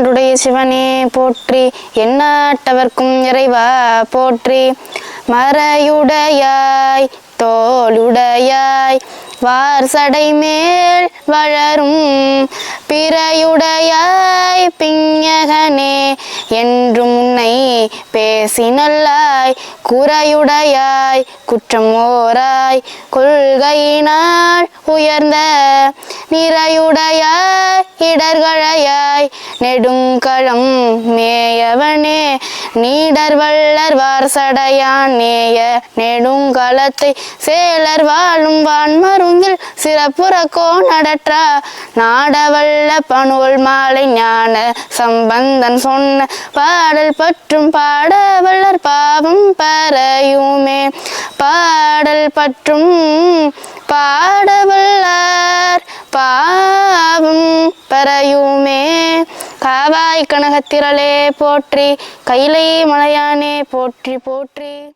நாடுடைய சிவனே போற்றி. எண்ணாட்டவர்க்கும் இறைவா போற்றி. மறையுடையாய் தோளுடையாய். வார்சடை மேல் வளரும் பிறையுடையாய் பிஞகனே என்றும் உன்னை பேசினல்லாய் குறையுடையாய் குற்றம் ஓராய். கொள்கையினால் உயர்ந்த நிறையுடையாய் இடர்களையாய் நெடுங்களம் மேயவனே நீடர் வள்ளர் வார்சடையான் நேய நெடுங்களத்தை சேலர் வாழும் வான்மருங்கில் சிறப்புற கோணடற்றா. நாடவல்ல பணுவல் மாலை ஞான சம்பந்தன் சொன்ன பாடல் பற்றும் பாடவல்லர் பாவம் பறையுமே பாடல் பற்றும் பாடவல்லார் பறையுமே காவாய் கனகத்திரளே போற்றி கைலை மலையானே போற்றி போற்றி.